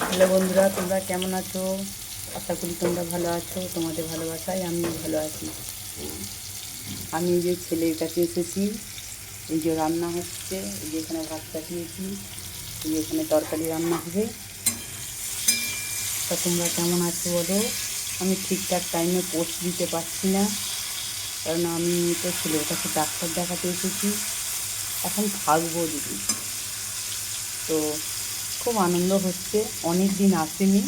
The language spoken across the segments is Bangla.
হ্যালো বন্ধুরা, তোমরা কেমন আছো? আশা করি তোমরা ভালো আছো, তোমাদের ভালোবাসায় আমি ভালো আছি। আমি যে ছেলের কাছে এসেছি, এই যে রান্না হচ্ছে, এই যে এখানে ভাত চাপিয়েছি এই যে এখানে তরকারি রান্না হবে। তা তোমরা কেমন আছো বলো? আমি ঠিকঠাক টাইমে পোস্ট দিতে পারছি না, কারণ আমি তো ছেলের কাছে ডাক্তার দেখাতে এসেছি। এখন থাকব দিদি তো খুব আনন্দ হচ্ছে অনেক দিন আসেনি।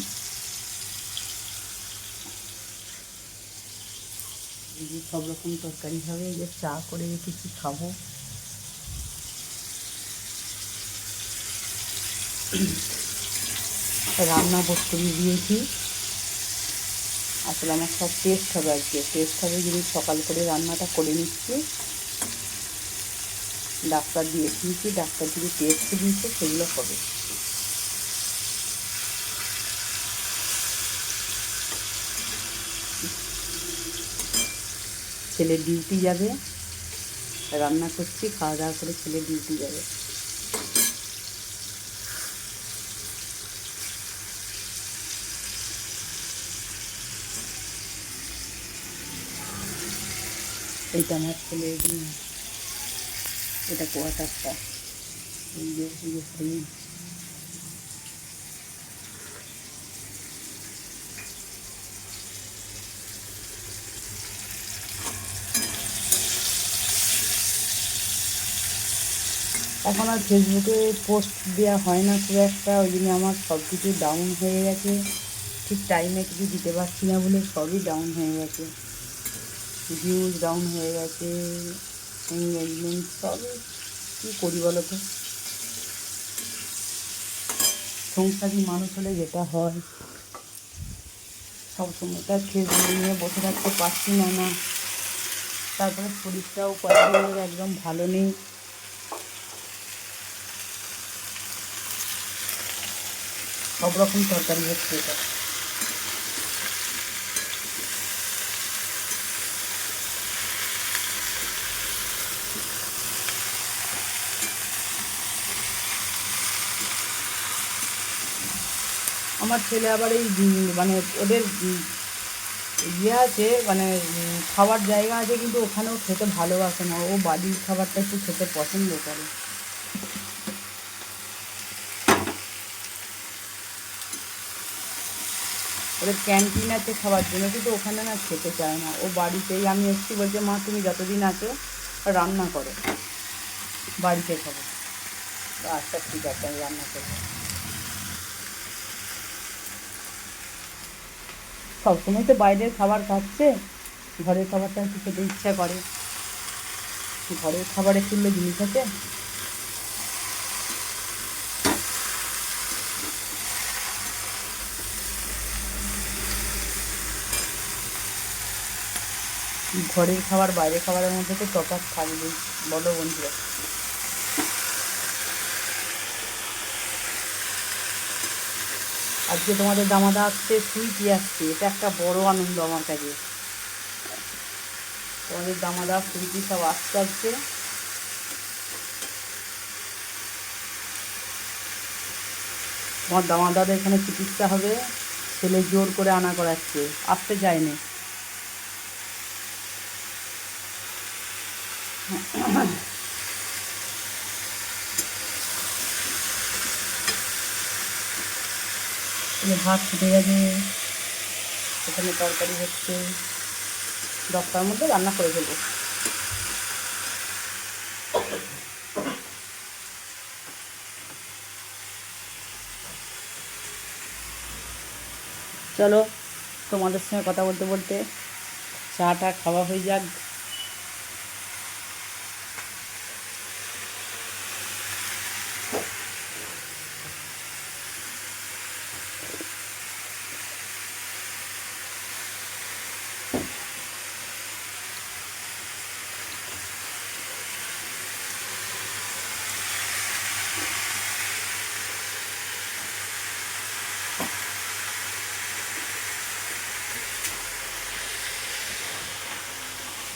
যে সব রকম তরকারি হবে এই যে চা করে রেখেছি, খাব। রান্না বসিয়ে দিয়েছি। আসলে আমার সব টেস্ট হবে আজকে। টেস্ট হবে যদি সকাল করে রান্নাটা করে নিচ্ছি। ডাক্তার দিয়ে দিয়েছি, ডাক্তার যদি টেস্ট দিয়েছে, সেগুলো হবে। ছেলে ডিউটি যাবে। রান্না করছি, খাওয়া দাওয়া করে ছেলে ডিউটি যাবে। এইটা আমার ছেলে এটা কোয়াটারটা এই যে, এই এখন আর ফেসবুকে পোস্ট দেওয়া হয় না খুব একটা, ওই জন্য আমার সব কিছু ডাউন হয়ে গেছে। ঠিক টাইমে কিছু দিতে পারছি না বলে সবই ডাউন হয়ে গেছে। ভিউজ ডাউন হয়ে গেছে এঙ্গেজমেন্ট সবই। কী করি বলো তো? সংসারী মানুষ হলে যেটা হয়। সবসময় তার ফেসবুক নিয়ে বসে থাকতে পারছি না না। তারপরে শরীরটাও কয়েকদিনের একদম ভালো নেই। সব রকম তরকারি হচ্ছে এটা। আমার ছেলে আবার এই মানে ওদের ইয়ে আছে মানে খাওয়ার জায়গা আছে, কিন্তু ওখানেও খেতে ভালোবাসে না। ও বাড়ির খাবারটা একটু খেতে পছন্দ করে। ওদের ক্যান্টিন আছে খাওয়ার জন্য, কিন্তু ওখানে না খেতে চায় না। ও বাড়িতেই, আমি এসেছি বলছে, মা, তুমি যতদিন আছো, রান্না করো। বাড়িতে খাব। আচ্ছা ঠিক আছে, আমি রান্না করব। সবসময় তো বাইরের খাবার খাচ্ছে, ঘরের খাবারটা একটু খেতে ইচ্ছা করে। ঘরের খাবারে তুললে জিনিস আছে। ঘরের খাবার, বাইরের খাবারের মধ্যে তো তফাৎ থাকবেই। বলো বন্ধুরা। আজকে তোমাদের দামাদা আসছে সুইটি আসছে। এটা একটা বড় আনন্দ আমার কাছে। তোমাদের দামাদা সুইটি সব আসতে আসছে তোমার দামাদাদের এখানে চিকিৎসা হবে। ছেলে জোর করে আনা করাচ্ছে। আসতে চায়নি। ভাত ফুটে গেছে এখানে তরকারি হচ্ছে। দশটার মধ্যে রান্না করে ফেলব চলো তোমাদের সঙ্গে কথা বলতে বলতে চাটা খাওয়া হয়ে যাক।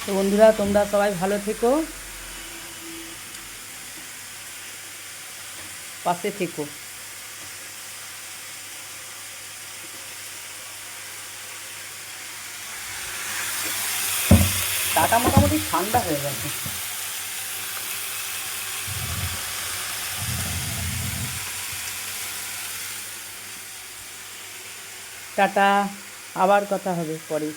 তো বন্ধুরা, তোমরা সবাই ভালো থেকো। পাশে থেকো। টাটা মোটামুটি ঠান্ডা হয়ে গেছে। টাটা, আবার কথা হবে পরে।